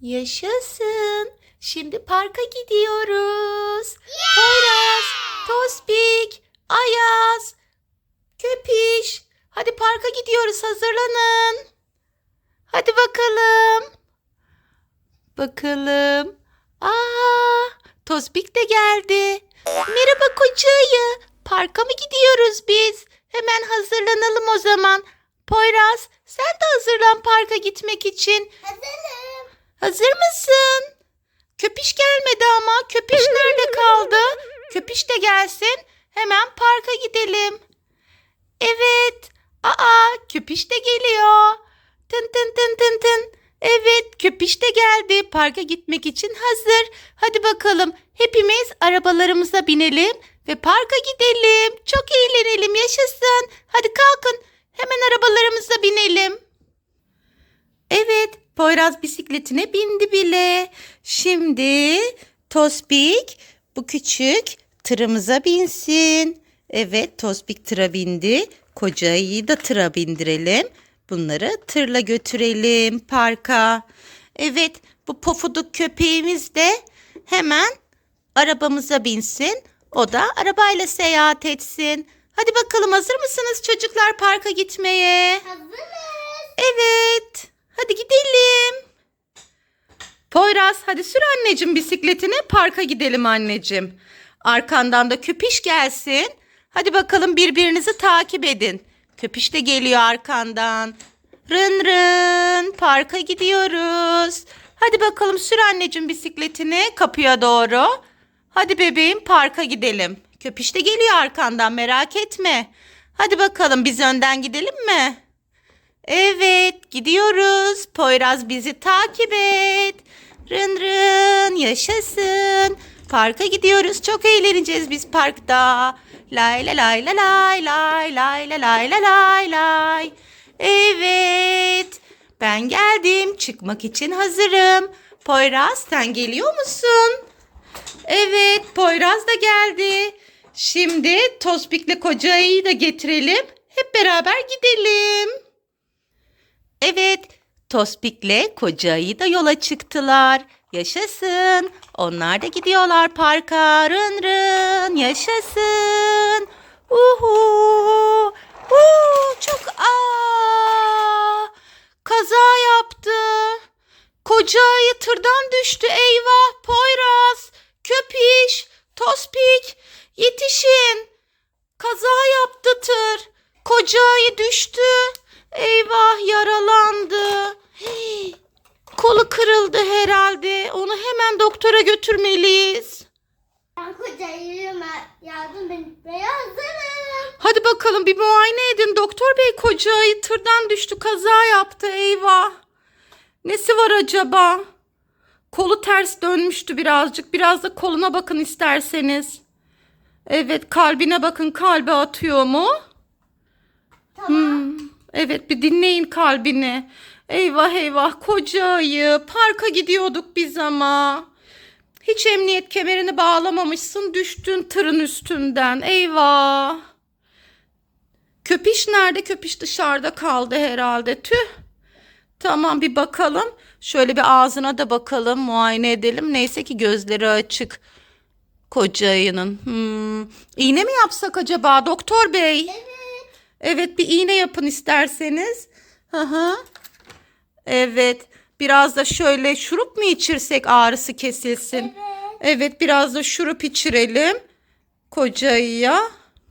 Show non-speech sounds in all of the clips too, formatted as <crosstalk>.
Yaşasın. Şimdi parka gidiyoruz. Poyraz, Tospik, Ayaz, Köpiş. Hadi parka gidiyoruz. Hazırlanın. Hadi bakalım. Bakalım. Aa, Tospik de geldi. Merhaba koca ayı. Parka mı gidiyoruz biz? Hemen hazırlanalım o zaman. Poyraz, sen de hazırlan parka gitmek için. Hazırım. Hazır mısın? Köpiş gelmedi ama. Köpiş <laughs> nerede kaldı? Köpiş de gelsin. Hemen parka gidelim. Evet. Aa, köpiş de geliyor. Tın tın tın tın tın. Evet, köpiş de geldi. Parka gitmek için hazır. Hadi bakalım. Hepimiz arabalarımıza binelim ve parka gidelim. Çok eğlenelim. Yaşasın. Hadi kalkın. Hemen arabalarımıza binelim. Evet, Poyraz bisikletine bindi bile. Şimdi Tospik bu küçük tırımıza binsin. Evet, Tospik tıra bindi. Koca ayıyı da tıra bindirelim. Bunları tırla götürelim parka. Evet, bu pofuduk köpeğimiz de hemen arabamıza binsin. O da arabayla seyahat etsin. Hadi bakalım hazır mısınız çocuklar parka gitmeye? Hazırız. Evet. Hadi gidelim. Poyraz hadi sür anneciğim bisikletini parka gidelim anneciğim. Arkandan da köpiş gelsin. Hadi bakalım birbirinizi takip edin. Köpiş de geliyor arkandan. Rın rın parka gidiyoruz. Hadi bakalım sür anneciğim bisikletini kapıya doğru. Hadi bebeğim parka gidelim. Köpiş de geliyor arkandan merak etme. Hadi bakalım biz önden gidelim mi? Evet gidiyoruz. Poyraz bizi takip et. Rın rın yaşasın. Parka gidiyoruz. Çok eğleneceğiz biz parkta. Lay la lay la lay lay lay la lay la lay lay. Evet. Ben geldim. Çıkmak için hazırım. Poyraz sen geliyor musun? Evet Poyraz da geldi. Şimdi Tospik'le koca ayıyı da getirelim. Hep beraber gidelim. Evet, Tospik'le koca ayı da yola çıktılar. Yaşasın. Onlar da gidiyorlar parka. Rın rın. Yaşasın. Uhu. Uhu. Çok aa. Kaza yaptı. Koca ayı tırdan düştü. Eyvah. Poyraz. Köpiş. Tospik. Yetişin. Kaza yaptı tır. Koca ayı düştü. Eyvah yaralandı. Hey, kolu kırıldı herhalde. Onu hemen doktora götürmeliyiz. Ben kocayım. Yardım etmeye hazırım. Hadi bakalım bir muayene edin. Doktor bey koca ayı tırdan düştü kaza yaptı eyvah. Nesi var acaba? Kolu ters dönmüştü birazcık. Biraz da koluna bakın isterseniz. Evet kalbine bakın kalbi atıyor mu? Tamam. Hmm, Evet bir dinleyin kalbini. Eyvah eyvah koca ayı. Parka gidiyorduk biz ama. Hiç emniyet kemerini bağlamamışsın düştün tırın üstünden. Eyvah. Köpiş nerede? Köpiş dışarıda kaldı herhalde. Tüh. Tamam bir bakalım. Şöyle bir ağzına da bakalım. Muayene edelim. Neyse ki gözleri açık. Koca ayının. Hmm. İğne mi yapsak acaba doktor bey? Evet. Evet bir iğne yapın isterseniz. Hı hı. Evet. Biraz da şöyle şurup mu içirsek ağrısı kesilsin? Evet. Evet biraz da şurup içirelim. Koca ayıya.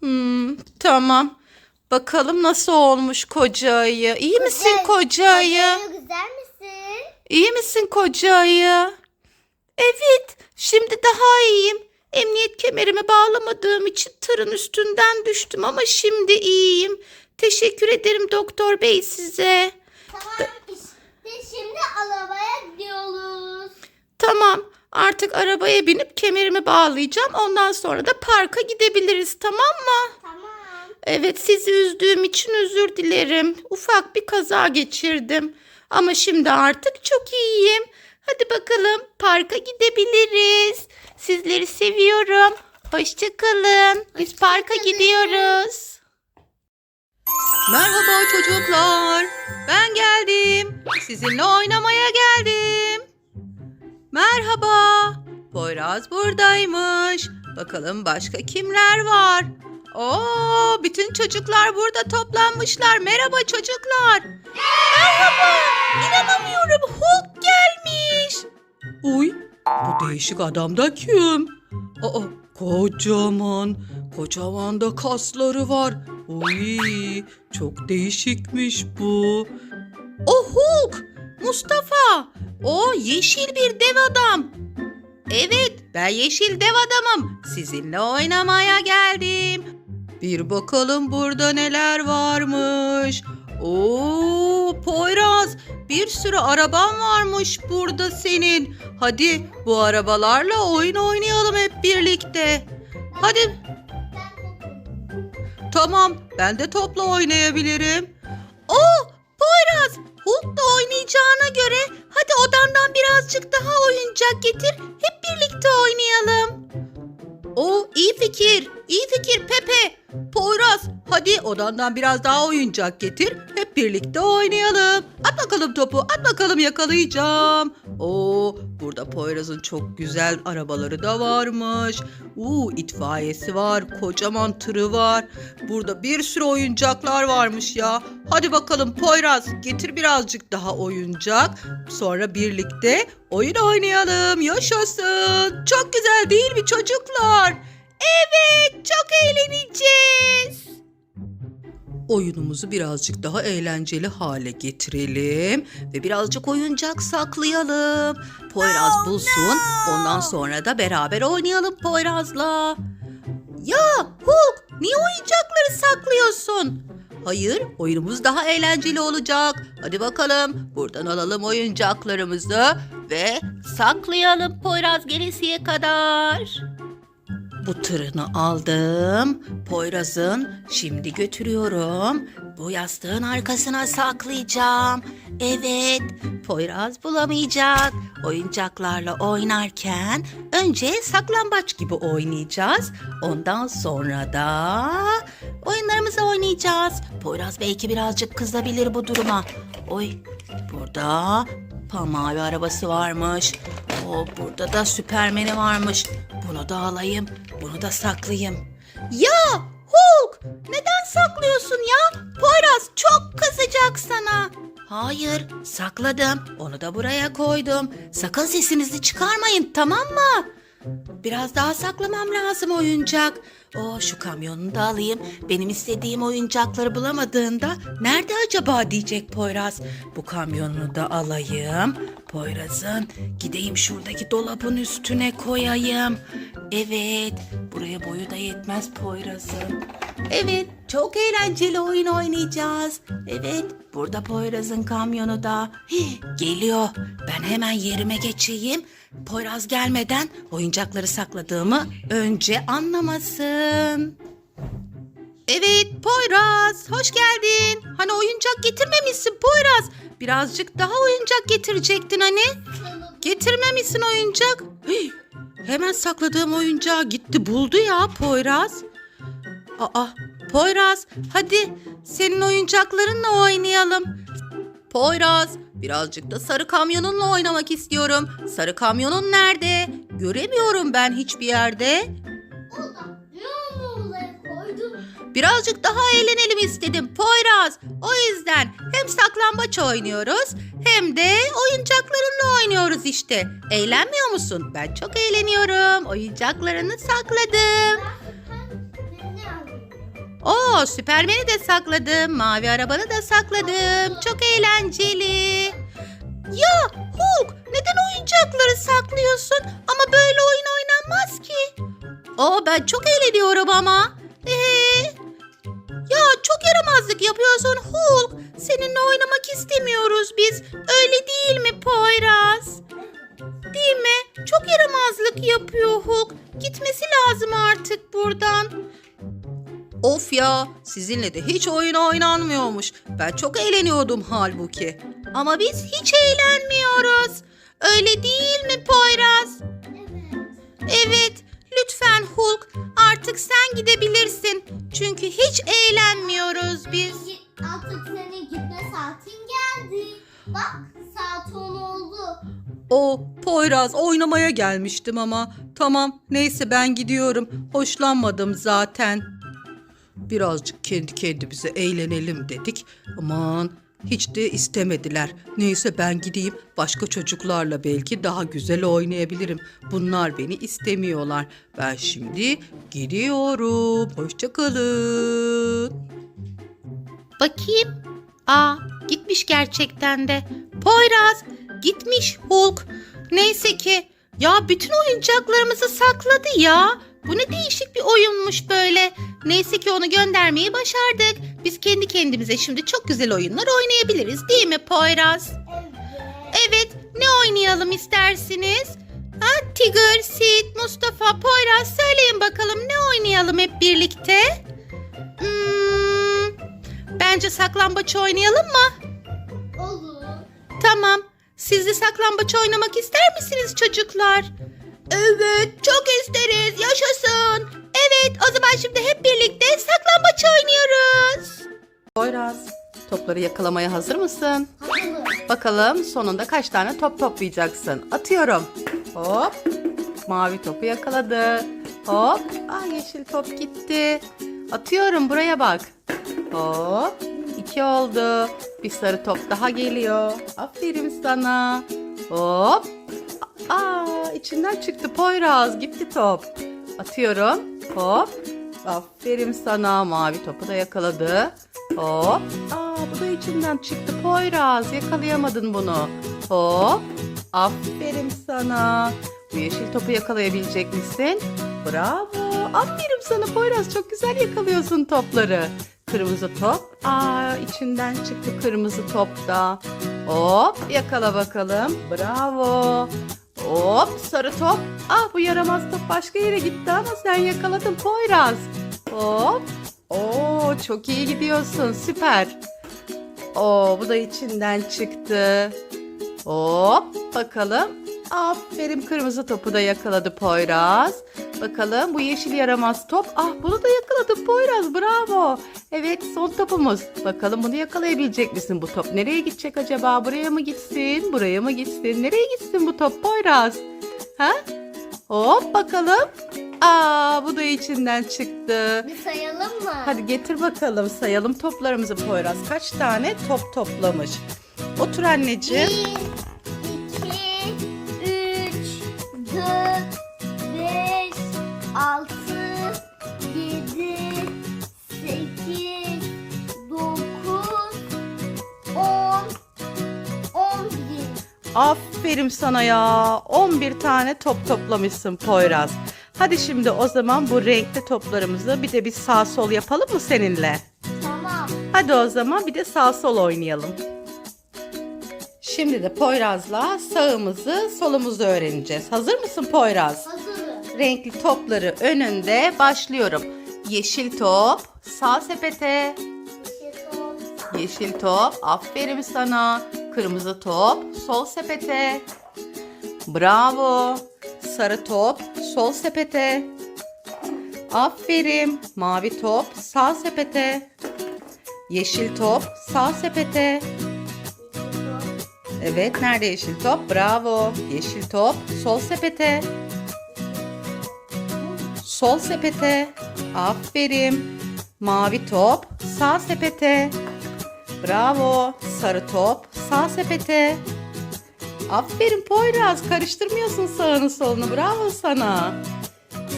Hmm, tamam. Bakalım nasıl olmuş koca ayı. İyi misin? Kocayı güzel misin? İyi misin koca ayı? Evet, şimdi daha iyiyim. Emniyet kemerimi bağlamadığım için tırın üstünden düştüm ama şimdi iyiyim. Teşekkür ederim doktor bey size. Tamam işte şimdi arabaya gidiyoruz. Tamam, artık arabaya binip kemerimi bağlayacağım. Ondan sonra da parka gidebiliriz, tamam mı? Tamam. Evet, sizi üzdüğüm için özür dilerim. Ufak bir kaza geçirdim. Ama şimdi artık çok iyiyim. Hadi bakalım parka gidebiliriz. Sizleri seviyorum. Hoşçakalın. Biz parka gidiyoruz. Merhaba çocuklar. Ben geldim. Sizinle oynamaya geldim. merhaba. Poyraz buradaymış. Bakalım başka kimler var? Oo, bütün çocuklar burada toplanmışlar. Merhaba çocuklar. Merhaba. İnanamıyorum. Hulk gelmiş. Uy, bu değişik adam da kim? Aa, kocaman. Kocaman da kasları var. Uy, çok değişikmiş bu. O Hulk, Mustafa. O yeşil bir dev adam. Evet, ben yeşil dev adamım. Sizinle oynamaya geldim. Bir bakalım burada neler varmış. Oo, Poyraz, bir sürü araban varmış burada senin. Hadi bu arabalarla oyun oynayalım hep birlikte. Hadi Tamam, ben de topla oynayabilirim. Oo, Poyraz, Hulk da oynayacağına göre hadi odandan birazcık daha oyuncak getir. Hep birlikte oynayalım. O iyi fikir, iyi fikir Pepe. Poyraz, hadi odandan biraz daha oyuncak getir. Hep birlikte oynayalım. At bakalım topu, at bakalım yakalayacağım. Oo, burada Poyraz'ın çok güzel arabaları da varmış. Uuu, itfaiyesi var, kocaman tırı var. Burada bir sürü oyuncaklar varmış ya. Hadi bakalım Poyraz getir birazcık daha oyuncak. Sonra birlikte oyun oynayalım. Yaşasın. Çok güzel değil mi çocuklar? Evet çok eğleneceğiz. Oyunumuzu birazcık daha eğlenceli hale getirelim ve birazcık oyuncak saklayalım. Poyraz bulsun. Ondan sonra da beraber oynayalım Poyraz'la. Ya Hulk niye oyuncakları saklıyorsun? Hayır oyunumuz daha eğlenceli olacak. Hadi bakalım buradan alalım oyuncaklarımızı ve saklayalım Poyraz gelesiye kadar. Bu tırını aldım. Poyraz'ın şimdi götürüyorum. Bu yastığın arkasına saklayacağım. Evet, Poyraz bulamayacak. Oyuncaklarla oynarken önce saklambaç gibi oynayacağız. Ondan sonra da oyunlarımızı oynayacağız. Poyraz belki birazcık kızabilir bu duruma. Oy, burada pa- mavi arabası varmış. O burada da süpermeni varmış. Bunu da alayım, bunu da saklayayım. Ya Hulk neden saklıyorsun ya? Poyraz çok kızacak sana. Hayır sakladım. Onu da buraya koydum. Sakın sesinizi çıkarmayın tamam mı? Biraz daha saklamam lazım oyuncak. O şu kamyonunu da alayım. Benim istediğim oyuncakları bulamadığında nerede acaba diyecek Poyraz. Bu kamyonunu da alayım. Poyraz'ın gideyim şuradaki dolabın üstüne koyayım. Evet buraya boyu da yetmez Poyraz'ın. Evet çok eğlenceli oyun oynayacağız. Evet burada Poyraz'ın kamyonu da Hih, geliyor. Ben hemen yerime geçeyim. Poyraz gelmeden oyuncakları sakladığımı önce anlamasın. Evet Poyraz hoş geldin. Hani oyuncak getirmemişsin Poyraz. Birazcık daha oyuncak getirecektin hani. Getirmemişsin oyuncak. Hemen sakladığım oyuncağı gitti buldu ya Poyraz. Aa Poyraz hadi senin oyuncaklarınla oynayalım. Poyraz birazcık da sarı kamyonunla oynamak istiyorum. Sarı kamyonun nerede? Göremiyorum ben hiçbir yerde. Orada. Birazcık daha eğlenelim istedim Poyraz. O yüzden hem saklambaç oynuyoruz hem de oyuncaklarınla oynuyoruz işte. Eğlenmiyor musun? Ben çok eğleniyorum. Oyuncaklarını sakladım. Oo, Süpermen'i de sakladım. Mavi arabanı da sakladım. Çok eğlenceli. Ya Hulk neden oyuncakları saklıyorsun? Ama böyle oyun oynanmaz ki. Oo ben çok eğleniyorum ama. Yaramazlık yapıyorsun Hulk. Seninle oynamak istemiyoruz biz. Öyle değil mi Poyraz? Değil mi? Çok yaramazlık yapıyor Hulk. Gitmesi lazım artık buradan. Of ya sizinle de hiç oyun oynanmıyormuş. Ben çok eğleniyordum halbuki. Ama biz hiç eğlenmiyoruz. Öyle değil mi Poyraz? Poyraz oynamaya gelmiştim ama. Tamam neyse ben gidiyorum. Hoşlanmadım zaten. Birazcık kendi kendimize eğlenelim dedik. Aman hiç de istemediler. Neyse ben gideyim başka çocuklarla belki daha güzel oynayabilirim. Bunlar beni istemiyorlar. Ben şimdi gidiyorum. Hoşçakalın. Bakayım. Aa gitmiş gerçekten de. Poyraz gitmiş Hulk. Neyse ki ya bütün oyuncaklarımızı sakladı ya. Bu ne değişik bir oyunmuş böyle. Neyse ki onu göndermeyi başardık. Biz kendi kendimize şimdi çok güzel oyunlar oynayabiliriz değil mi Poyraz? Evet. Ne oynayalım istersiniz? Ha, Tigger, Sid, Mustafa, Poyraz söyleyin bakalım ne oynayalım hep birlikte? Hmm, bence saklambaç oynayalım mı? Olur. Tamam. Siz de saklambaç oynamak ister misiniz çocuklar? Evet, çok isteriz. Yaşasın. Evet, o zaman şimdi hep birlikte saklambaç oynuyoruz. Poyraz, topları yakalamaya hazır mısın? Hazırım. Bakalım sonunda kaç tane top toplayacaksın. Atıyorum. Hop. Mavi topu yakaladı. Hop. Aa, yeşil top gitti. Atıyorum buraya bak. Hop. İki oldu. Bir sarı top daha geliyor. Aferin sana. Hop. Aa, içinden çıktı Poyraz. Gitti top. Atıyorum. Hop. Aferin sana. Mavi topu da yakaladı. Hop. Aa, bu da içinden çıktı Poyraz. Yakalayamadın bunu. Hop. Aferin sana. Bu yeşil topu yakalayabilecek misin? Bravo. Aferin sana Poyraz. Çok güzel yakalıyorsun topları. Kırmızı top. Aa, içinden çıktı kırmızı top da. Hop. Yakala bakalım. Bravo. Hop. Sarı top. Ah bu yaramaz top başka yere gitti ama sen yakaladın Poyraz. Hop. Oo çok iyi gidiyorsun. Süper. Oo bu da içinden çıktı. Hop bakalım. Aferin kırmızı topu da yakaladı Poyraz. Bakalım bu yeşil yaramaz top. Ah bunu da yakaladı Poyraz bravo. Evet son topumuz. Bakalım bunu yakalayabilecek misin? Bu top nereye gidecek acaba? Buraya mı gitsin? Buraya mı gitsin? Nereye gitsin bu top Poyraz? Ha? Hop bakalım. Aa bu da içinden çıktı. Bir sayalım mı? Hadi getir bakalım sayalım toplarımızı Poyraz. Kaç tane top toplamış? Otur anneciğim. Bir, Aferin sana ya. 11 tane top toplamışsın Poyraz. Hadi şimdi o zaman bu renkli toplarımızı bir de bir sağ sol yapalım mı seninle? Tamam. Hadi o zaman bir de sağ sol oynayalım. Şimdi de Poyraz'la sağımızı solumuzu öğreneceğiz. Hazır mısın Poyraz? Hazırım. Renkli topları önünde başlıyorum. Yeşil top sağ sepete. İşte top, Yeşil top aferin sana. Kırmızı top sol sepete. Bravo. Sarı top sol sepete. Aferin. Mavi top sağ sepete. Yeşil top sağ sepete. Evet nerede yeşil top? Bravo. Yeşil top sol sepete. Sol sepete. Aferin. Mavi top sağ sepete. Bravo. Sarı top sağ sepete. Aferin Poyraz. Karıştırmıyorsun sağını solunu. Bravo sana.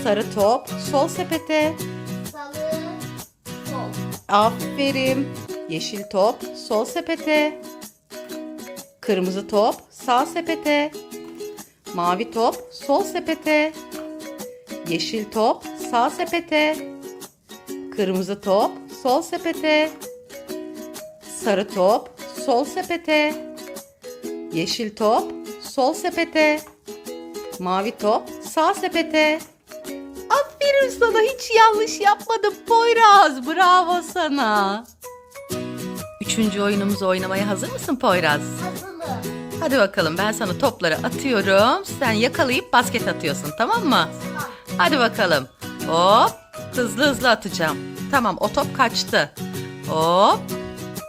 Sarı top sol sepete. salı, sol. Aferin. Yeşil top sol sepete. Kırmızı top sağ sepete. Mavi top sol sepete. Yeşil top sağ sepete. Kırmızı top sol sepete. Sarı top sol sepete. Yeşil top sol sepete. Mavi top sağ sepete. Aferin sana hiç yanlış yapmadın Poyraz. Bravo sana. Üçüncü oyunumuzu oynamaya hazır mısın Poyraz? Hazırım. Hadi bakalım ben sana topları atıyorum. Sen yakalayıp basket atıyorsun tamam mı? Hadi bakalım. Hop. Hızlı hızlı atacağım. Tamam o top kaçtı. Hop.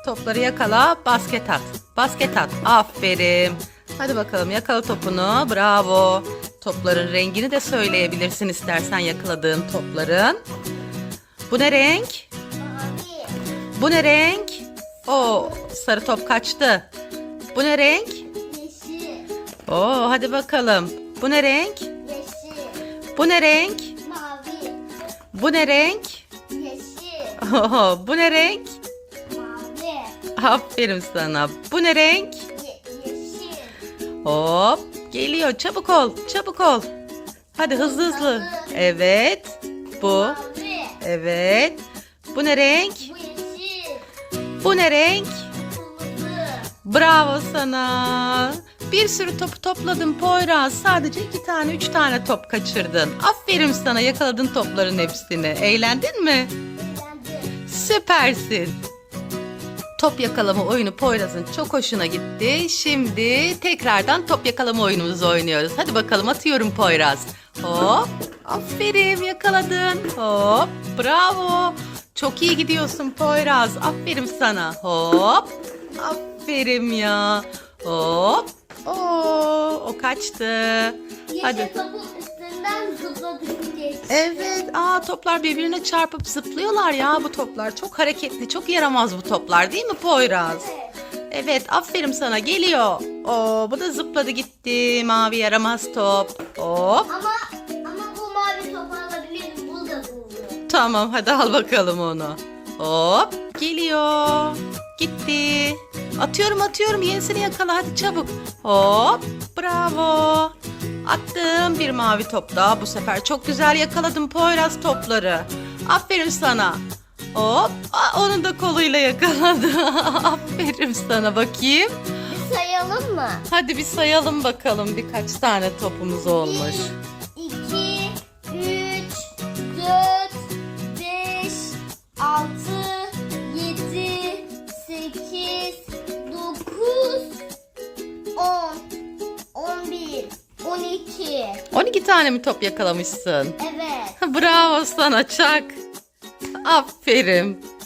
Topları yakala basket at. Basket at. Aferin. Hadi bakalım yakala topunu. Bravo. Topların rengini de söyleyebilirsin istersen yakaladığın topların. Bu ne renk? Mavi. Bu ne renk? Oo, sarı top kaçtı. Bu ne renk? Yeşil. Oo, hadi bakalım. Bu ne renk? Yeşil. Bu ne renk? Mavi. Bu ne renk? Yeşil. Oo, <laughs> bu ne renk? Aferin sana. Bu ne renk? Hop, geliyor. Çabuk ol, çabuk ol. Hadi hızlı hızlı. Evet. Bu. Evet. Bu ne renk? Bu yeşil. Bu ne renk? Bravo sana. Bir sürü topu topladın Poyraz. Sadece iki tane, üç tane top kaçırdın. Aferin sana yakaladın topların hepsini. Eğlendin mi? Eğlendim. Süpersin. Top yakalama oyunu Poyraz'ın çok hoşuna gitti. Şimdi tekrardan top yakalama oyunumuzu oynuyoruz. Hadi bakalım atıyorum Poyraz. Hop. Aferin yakaladın. Hop. Bravo. Çok iyi gidiyorsun Poyraz. Aferin sana. Hop. Aferin ya. Hop. Oo, o kaçtı. Yeşil Hadi. Üstünden zıpladık geçti. Evet, aa toplar birbirine çarpıp zıplıyorlar ya bu toplar. Çok hareketli, çok yaramaz bu toplar değil mi Poyraz? Evet. Evet, aferin sana geliyor. Oo, bu da zıpladı gitti. Mavi yaramaz top. Hop. Ama ama bu mavi topu alabilirim. Bu da buldu. Tamam, hadi al bakalım onu. Hop, geliyor. Gitti. Atıyorum atıyorum yenisini yakala hadi çabuk. Hop, bravo. Attım bir mavi top daha bu sefer. Çok güzel yakaladım Poyraz topları. Aferin sana. Hop, aa, onun da koluyla yakaladı. <laughs> Aferin sana bakayım. Bir sayalım mı? Hadi bir sayalım bakalım birkaç tane topumuz olmuş. 1, 12. 12 tane mi top yakalamışsın? Evet. <laughs> Bravo sana Çak. Aferin.